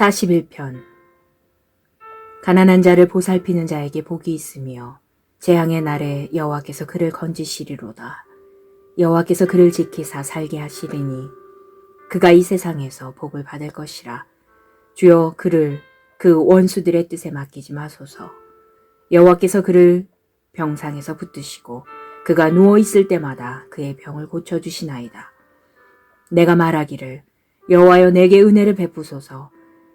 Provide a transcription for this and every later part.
41편 가난한 자를 보살피는 자에게 복이 있으며 재앙의 날에 여호와께서 그를 건지시리로다. 여호와께서 그를 지키사 살게 하시리니 그가 이 세상에서 복을 받을 것이라. 주여 그를 그 원수들의 뜻에 맡기지 마소서. 여호와께서 그를 병상에서 붙드시고 그가 누워 있을 때마다 그의 병을 고쳐 주시나이다. 내가 말하기를 여호와여 내게 은혜를 베푸소서.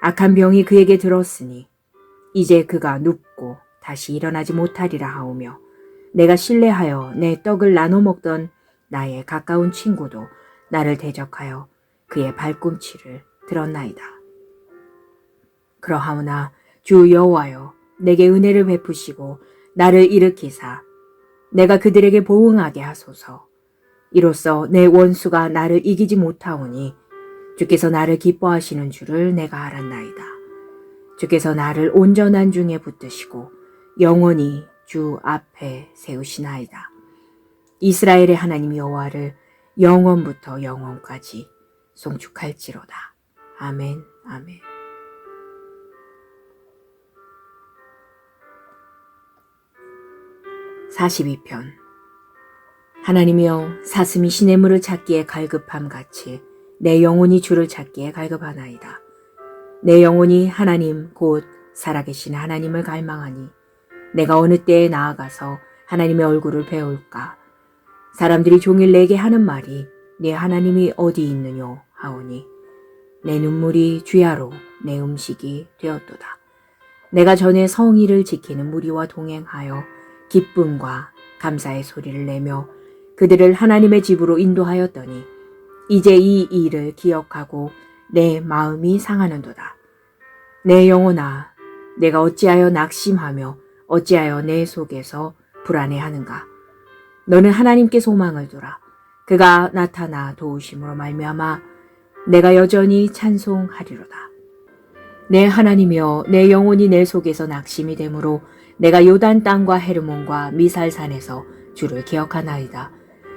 악한 병이 그에게 들었으니 이제 그가 눕고 다시 일어나지 못하리라 하오며 내가 신뢰하여 내 떡을 나눠 먹던 나의 가까운 친구도 나를 대적하여 그의 발꿈치를 들었나이다. 그러하오나 주 여호와여 내게 은혜를 베푸시고 나를 일으키사 내가 그들에게 보응하게 하소서. 이로써 내 원수가 나를 이기지 못하오니 주께서 나를 기뻐하시는 줄을 내가 알았나이다. 주께서 나를 온전한 중에 붙드시고 영원히 주 앞에 세우시나이다. 이스라엘의 하나님 여호와를 영원부터 영원까지 송축할지로다. 아멘, 아멘. (42편) 하나님이여 사슴이 시냇물을 찾기에 갈급함 같이 내 영혼이 주를 찾기에 갈급하나이다. 내 영혼이 하나님 곧 살아계신 하나님을 갈망하니 내가 어느 때에 나아가서 하나님의 얼굴을 배울까? 사람들이 종일 내게 하는 말이 네 하나님이 어디 있느뇨 하오니 내 눈물이 주야로 내 음식이 되었도다. 내가 전에 성의를 지키는 무리와 동행하여 기쁨과 감사의 소리를 내며 그들을 하나님의 집으로 인도하였더니 이제 이 일을 기억하고 내 마음이 상하는도다. 내 영혼아, 내가 어찌하여 낙심하며 어찌하여 내 속에서 불안해하는가? 너는 하나님께 소망을 두라. 그가 나타나 도우심으로 말미암아 내가 여전히 찬송하리로다. 내 하나님이여 내 영혼이 내 속에서 낙심이 되므로 내가 요단 땅과 헤르몬과 미살산에서 주를 기억하나이다.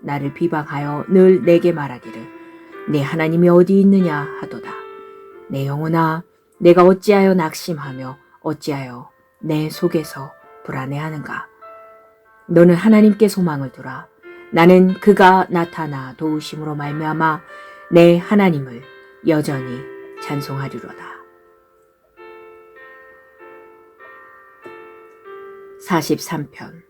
나를 비방하여 늘 내게 말하기를 내 하나님이 어디 있느냐 하도다. 내 영혼아 내가 어찌하여 낙심하며 어찌하여 내 속에서 불안해하는가? 너는 하나님께 소망을 두라. 나는 그가 나타나 도우심으로 말미암아 내 하나님을 여전히 찬송하리로다. 43편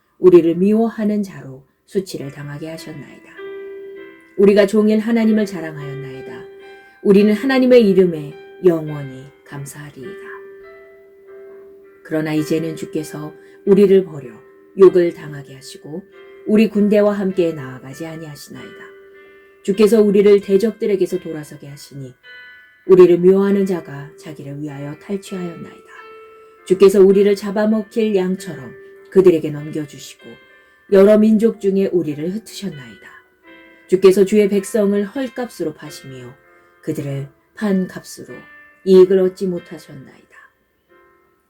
우리를 미워하는 자로 수치를 당하게 하셨나이다. 우리가 종일 하나님을 자랑하였나이다. 우리는 하나님의 이름에 영원히 감사하리이다. 그러나 이제는 주께서 우리를 버려 욕을 당하게 하시고 우리 군대와 함께 나아가지 아니하시나이다. 주께서 우리를 대적들에게서 돌아서게 하시니 우리를 묘하는 자가 자기를 위하여 탈취하였나이다. 주께서 우리를 잡아먹힐 양처럼 그들에게 넘겨주시고 여러 민족 중에 우리를 흩으셨나이다. 주께서 주의 백성을 헐값으로 파시며 그들을 판 값으로 이익을 얻지 못하셨나이다.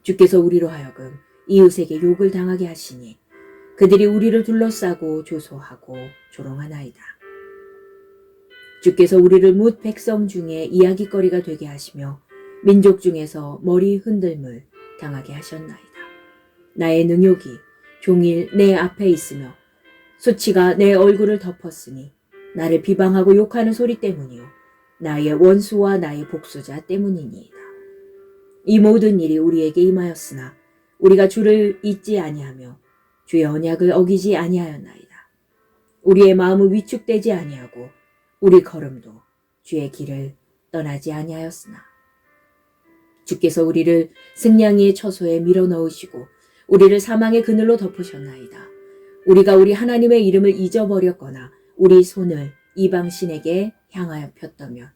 주께서 우리로 하여금 이웃에게 욕을 당하게 하시니 그들이 우리를 둘러싸고 조소하고 조롱하나이다. 주께서 우리를 뭇 백성 중에 이야기거리가 되게 하시며 민족 중에서 머리 흔들물 당하게 하셨나이다. 나의 능욕이 종일 내 앞에 있으며 수치가 내 얼굴을 덮었으니 나를 비방하고 욕하는 소리 때문이요 나의 원수와 나의 복수자 때문이니이다. 이 모든 일이 우리에게 임하였으나 우리가 주를 잊지 아니하며 주의 언약을 어기지 아니하였나이다. 우리의 마음은 위축되지 아니하고 우리 걸음도 주의 길을 떠나지 아니하였으나 주께서 우리를 승냥이의 처소에 밀어넣으시고 우리를 사망의 그늘로 덮으셨나이다. 우리가 우리 하나님의 이름을 잊어버렸거나 우리 손을 이방신에게 향하여 폈다면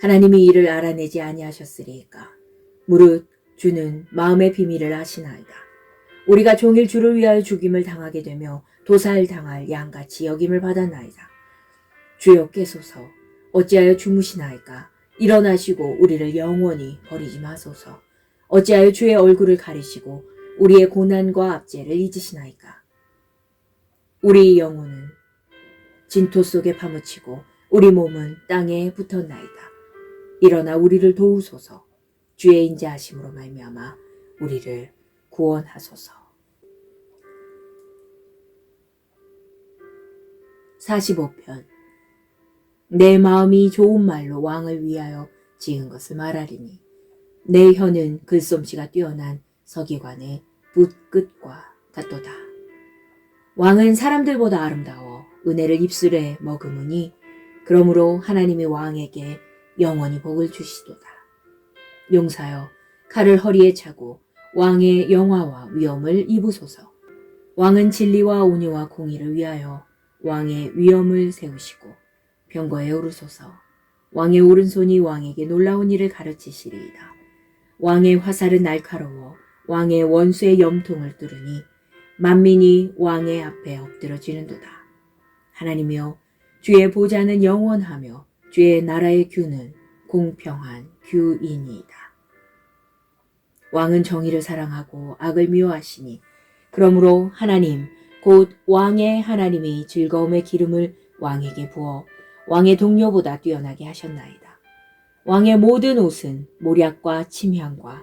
하나님이 이를 알아내지 아니하셨으리이까. 무릇 주는 마음의 비밀을 아시나이다. 우리가 종일 주를 위하여 죽임을 당하게 되며 도살 당할 양같이 여김을 받았나이다. 주여 깨소서 어찌하여 주무시나이까 일어나시고 우리를 영원히 버리지 마소서 어찌하여 주의 얼굴을 가리시고 우리의 고난과 압제를 잊으시나이까? 우리 영혼은 진토 속에 파묻히고 우리 몸은 땅에 붙었나이다. 일어나 우리를 도우소서. 주의 인자하심으로 말미암아 우리를 구원하소서. 45편. 내 마음이 좋은 말로 왕을 위하여 지은 것을 말하리니 내 혀는 글솜씨가 뛰어난 서기관의 붓끝과 같도다. 왕은 사람들보다 아름다워 은혜를 입술에 머금으니 그러므로 하나님이 왕에게 영원히 복을 주시도다. 용사여 칼을 허리에 차고 왕의 영화와 위엄을 입으소서. 왕은 진리와 온유와 공의를 위하여 왕의 위엄을 세우시고 병거에 오르소서. 왕의 오른손이 왕에게 놀라운 일을 가르치시리이다. 왕의 화살은 날카로워 왕의 원수의 염통을 뚫으니 만민이 왕의 앞에 엎드러지는도다. 하나님이여 주의 보좌는 영원하며 주의 나라의 규는 공평한 규이니이다. 왕은 정의를 사랑하고 악을 미워하시니 그러므로 하나님 곧 왕의 하나님이 즐거움의 기름을 왕에게 부어 왕의 동료보다 뛰어나게 하셨나이다. 왕의 모든 옷은 모략과 침향과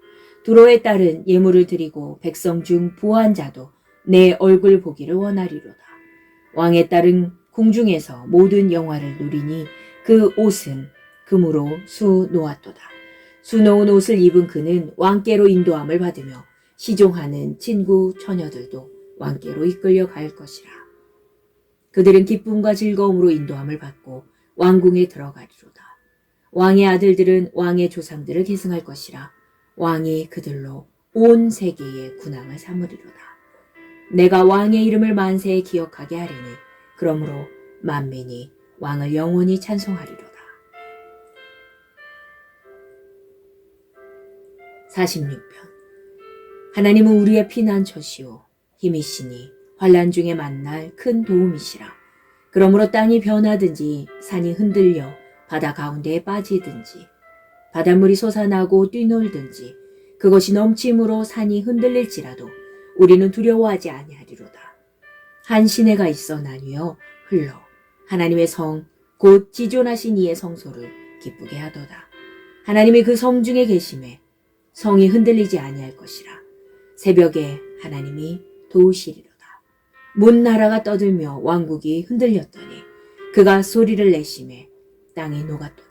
두로의 딸은 예물을 드리고 백성 중 부한 자도 내 얼굴 보기를 원하리로다. 왕의 딸은 궁중에서 모든 영화를 누리니 그 옷은 금으로 수 놓았도다. 수 놓은 옷을 입은 그는 왕께로 인도함을 받으며 시종하는 친구 처녀들도 왕께로 이끌려 갈 것이라. 그들은 기쁨과 즐거움으로 인도함을 받고 왕궁에 들어가리로다. 왕의 아들들은 왕의 조상들을 계승할 것이라. 왕이 그들로 온 세계의 군왕을 삼으리로다. 내가 왕의 이름을 만세에 기억하게 하리니 그러므로 만민이 왕을 영원히 찬송하리로다. 46편 하나님은 우리의 피난처시오 힘이시니 환란 중에 만날 큰 도움이시라. 그러므로 땅이 변하든지 산이 흔들려 바다 가운데에 빠지든지 바닷물이 솟아나고 뛰놀든지 그것이 넘침으로 산이 흔들릴지라도 우리는 두려워하지 아니하리로다. 한 시내가 있어 나뉘어 흘러 하나님의 성 곧 지존하신 이의 성소를 기쁘게 하도다. 하나님이 그 성 중에 계심에 성이 흔들리지 아니할 것이라. 새벽에 하나님이 도우시리로다. 문 나라가 떠들며 왕국이 흔들렸더니 그가 소리를 내심에 땅이 녹았도다.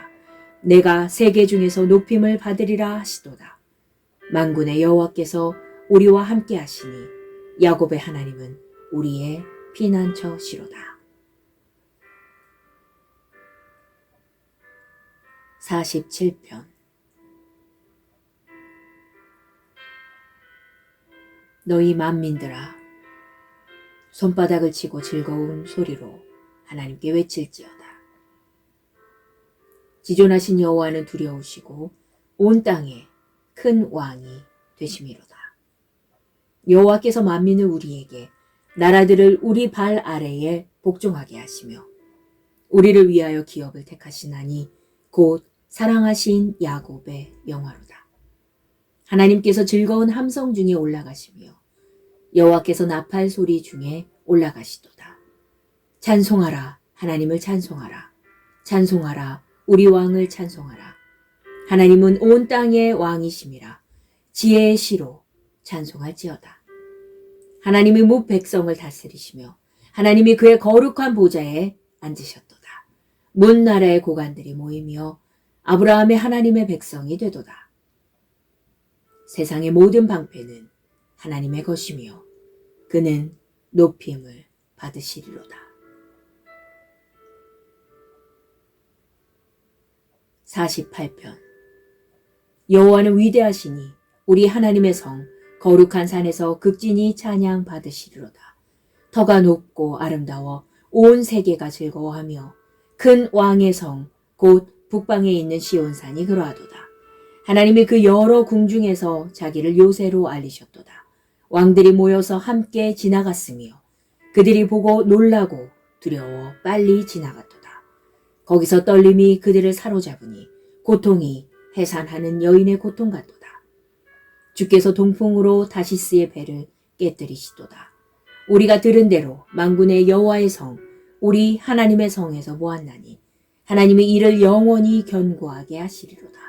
내가 세계 중에서 높임을 받으리라 하시도다. 만군의 여호와께서 우리와 함께 하시니 야곱의 하나님은 우리의 피난처시로다. 47편 너희 만민들아 손바닥을 치고 즐거운 소리로 하나님께 외칠지어다. 지존하신 여호와는 두려우시고 온 땅에 큰 왕이 되심이로다. 여호와께서 만민을 우리에게 나라들을 우리 발 아래에 복종하게 하시며 우리를 위하여 기업을 택하시나니 곧 사랑하신 야곱의 영화로다. 하나님께서 즐거운 함성 중에 올라가시며 여호와께서 나팔 소리 중에 올라가시도다. 찬송하라 하나님을 찬송하라 찬송하라 우리 왕을 찬송하라 하나님은 온 땅의 왕이심이라 지혜의 시로 찬송할지어다. 하나님이 무 백성을 다스리시며 하나님이 그의 거룩한 보좌에 앉으셨도다. 문 나라의 고관들이 모이며 아브라함의 하나님의 백성이 되도다. 세상의 모든 방패는 하나님의 것이며 그는 높임을 받으시리로다. 48편 여호와는 위대하시니 우리 하나님의 성 거룩한 산에서 극진히 찬양 받으시리로다. 터가 높고 아름다워 온 세계가 즐거워하며 큰 왕의 성 곧 북방에 있는 시온산이 그러하도다. 하나님이 그 여러 궁중에서 자기를 요새로 알리셨도다. 왕들이 모여서 함께 지나갔으며 그들이 보고 놀라고 두려워 빨리 지나갔도다. 거기서 떨림이 그들을 사로잡으니 고통이 해산하는 여인의 고통 같도다. 주께서 동풍으로 다시스의 배를 깨뜨리시도다. 우리가 들은 대로 만군의 여호와의 성, 우리 하나님의 성에서 보았나니 하나님이 이를 영원히 견고하게 하시리로다.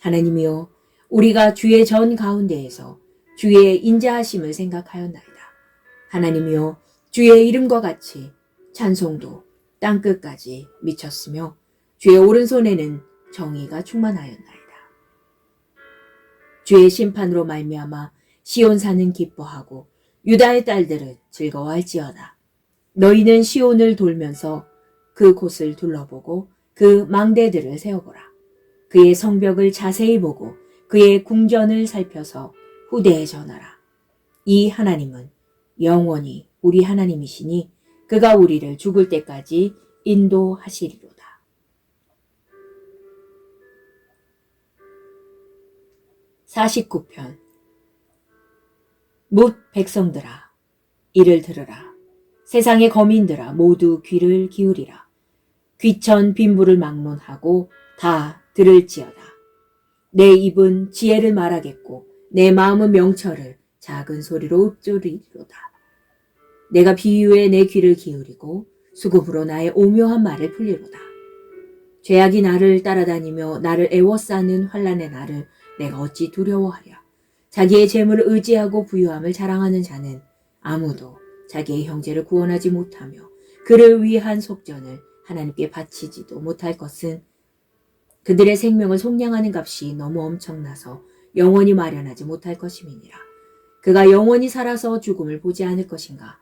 하나님이여 우리가 주의 전 가운데에서 주의 인자하심을 생각하였나이다. 하나님이여 주의 이름과 같이 찬송도 땅 끝까지 미쳤으며 주의 오른손에는 정의가 충만하였나이다. 주의 심판으로 말미암아 시온산은 기뻐하고 유다의 딸들은 즐거워할지어다. 너희는 시온을 돌면서 그 곳을 둘러보고 그 망대들을 세워보라. 그의 성벽을 자세히 보고 그의 궁전을 살펴서 후대에 전하라. 이 하나님은 영원히 우리 하나님이시니 그가 우리를 죽을 때까지 인도하시리로다. 49편 못 백성들아 이를 들으라 세상의 거민들아 모두 귀를 기울이라 귀천 빈부를 막론하고 다 들을지어다. 내 입은 지혜를 말하겠고 내 마음은 명철을 작은 소리로 읊조리로다. 내가 비유에 내 귀를 기울이고 수급으로 나의 오묘한 말을 풀리로다. 죄악이 나를 따라다니며 나를 애워싸는 환란의 나를 내가 어찌 두려워하랴. 자기의 재물을 의지하고 부유함을 자랑하는 자는 아무도 자기의 형제를 구원하지 못하며 그를 위한 속전을 하나님께 바치지도 못할 것은 그들의 생명을 속량하는 값이 너무 엄청나서 영원히 마련하지 못할 것임이니라. 그가 영원히 살아서 죽음을 보지 않을 것인가.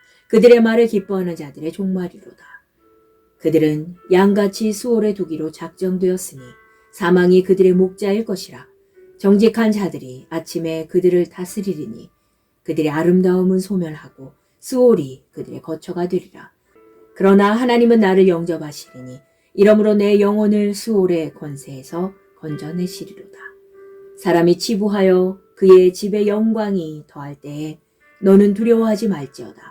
그들의 말을 기뻐하는 자들의 종말이로다. 그들은 양같이 수월에 두기로 작정되었으니 사망이 그들의 목자일 것이라. 정직한 자들이 아침에 그들을 다스리리니 그들의 아름다움은 소멸하고 수월이 그들의 거처가 되리라. 그러나 하나님은 나를 영접하시리니 이러므로 내 영혼을 수월의 권세에서 건져내시리로다. 사람이 치부하여 그의 집의 영광이 더할 때에 너는 두려워하지 말지어다.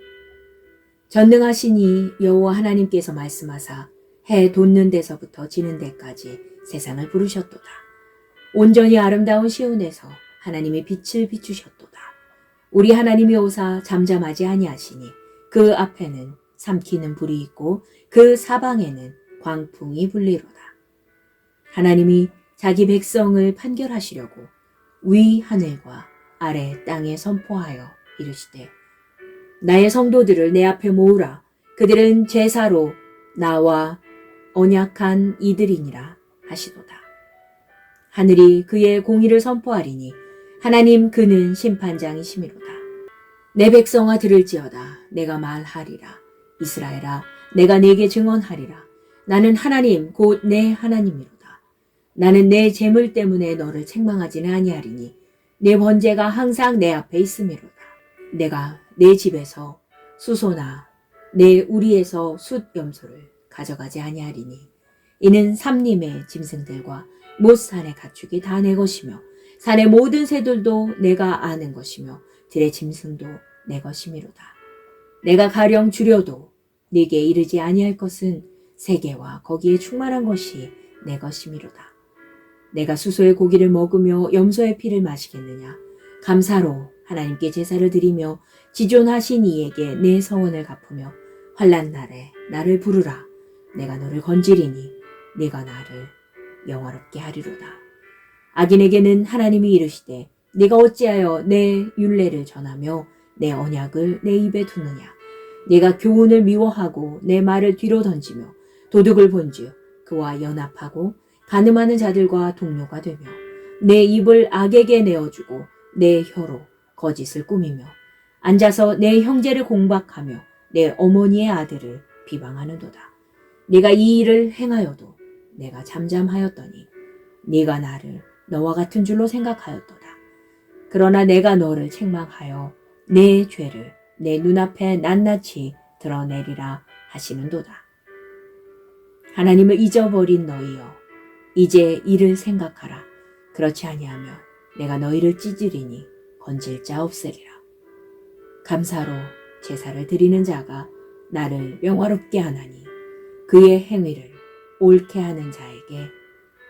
전능하시니 여호와 하나님께서 말씀하사 해 돋는 데서부터 지는 데까지 세상을 부르셨도다. 온전히 아름다운 시온에서 하나님이 빛을 비추셨도다. 우리 하나님이 오사 잠잠하지 아니하시니 그 앞에는 삼키는 불이 있고 그 사방에는 광풍이 불리로다. 하나님이 자기 백성을 판결하시려고 위 하늘과 아래 땅에 선포하여 이르시되 나의 성도들을 내 앞에 모으라 그들은 제사로 나와 언약한 이들이니라 하시도다. 하늘이 그의 공의를 선포하리니 하나님 그는 심판장이시미로다. 내 백성아 들을지어다 내가 말하리라 이스라엘아 내가 네게 증언하리라 나는 하나님 곧 내 하나님이로다. 나는 내 재물 때문에 너를 책망하지는 아니하리니 내 번제가 항상 내 앞에 있음이로다. 내가 내 집에서 수소나 내 우리에서 숫 염소를 가져가지 아니하리니 이는 삼림의 짐승들과 못 산의 가축이 다 내 것이며 산의 모든 새들도 내가 아는 것이며 들의 짐승도 내 것이미로다. 내가 가령 주려도 네게 이르지 아니할 것은 세계와 거기에 충만한 것이 내 것이미로다. 내가 수소의 고기를 먹으며 염소의 피를 마시겠느냐? 감사로 하나님께 제사를 드리며 지존하신 이에게 내 서원을 갚으며 환란 날에 나를 부르라. 내가 너를 건지리니 네가 나를 영화롭게 하리로다. 악인에게는 하나님이 이르시되 네가 어찌하여 내 율례를 전하며 내 언약을 내 입에 두느냐? 네가 교훈을 미워하고 내 말을 뒤로 던지며 도둑을 본즉 그와 연합하고 가늠하는 자들과 동료가 되며 내 입을 악에게 내어주고 내 혀로 거짓을 꾸미며 앉아서 내 형제를 공박하며 내 어머니의 아들을 비방하는도다. 네가 이 일을 행하여도 내가 잠잠하였더니 네가 나를 너와 같은 줄로 생각하였도다. 그러나 내가 너를 책망하여 내 죄를 내 눈앞에 낱낱이 드러내리라 하시는도다. 하나님을 잊어버린 너희여 이제 이를 생각하라. 그렇지 아니하면 내가 너희를 찢으리니 건질 자 없으리라. 감사로 제사를 드리는 자가 나를 영화롭게 하나니 그의 행위를 옳게 하는 자에게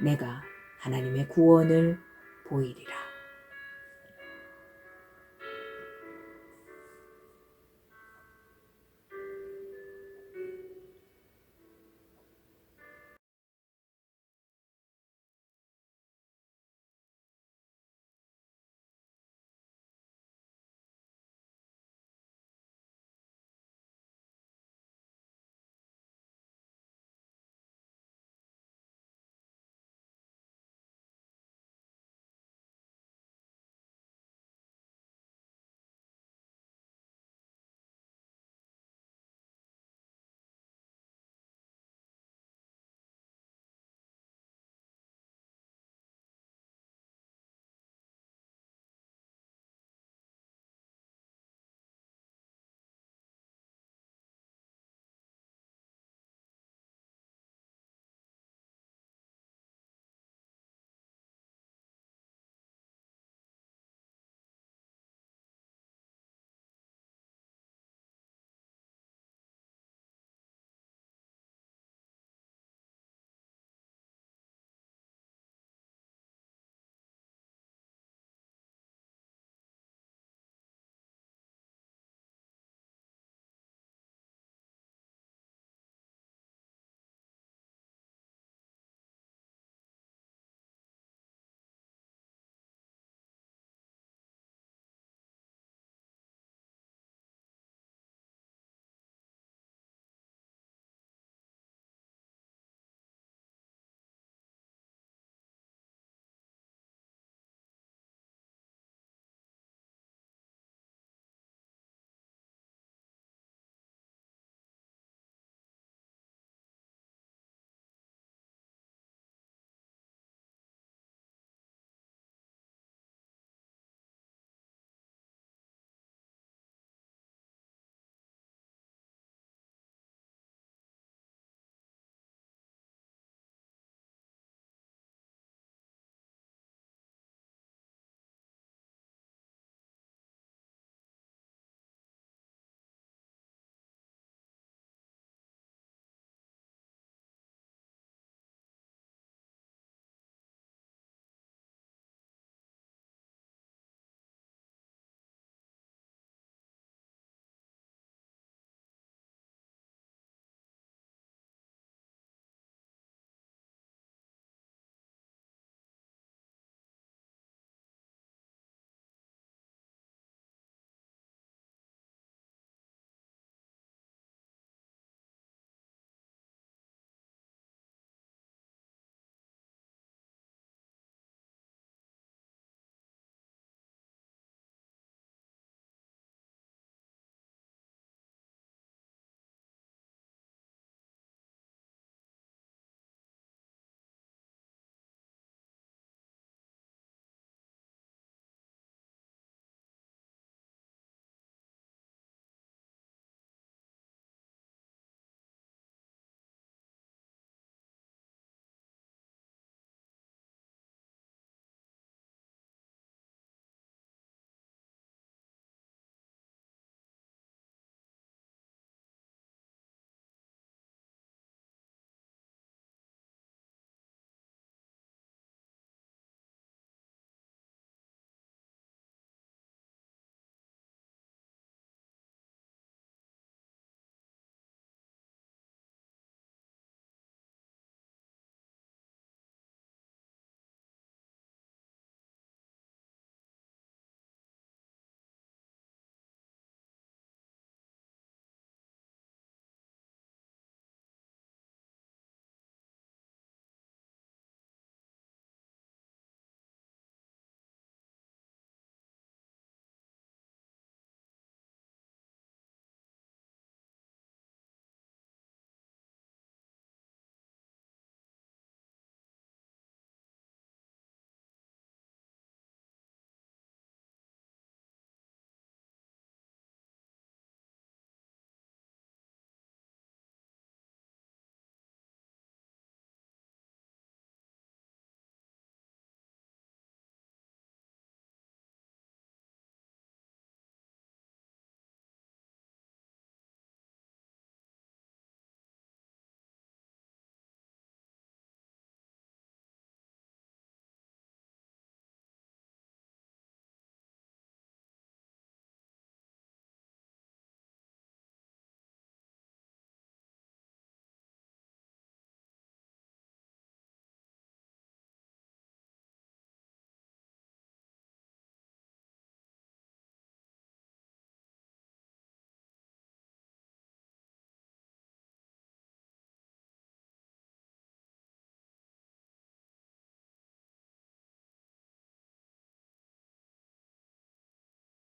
내가 하나님의 구원을 보이리라.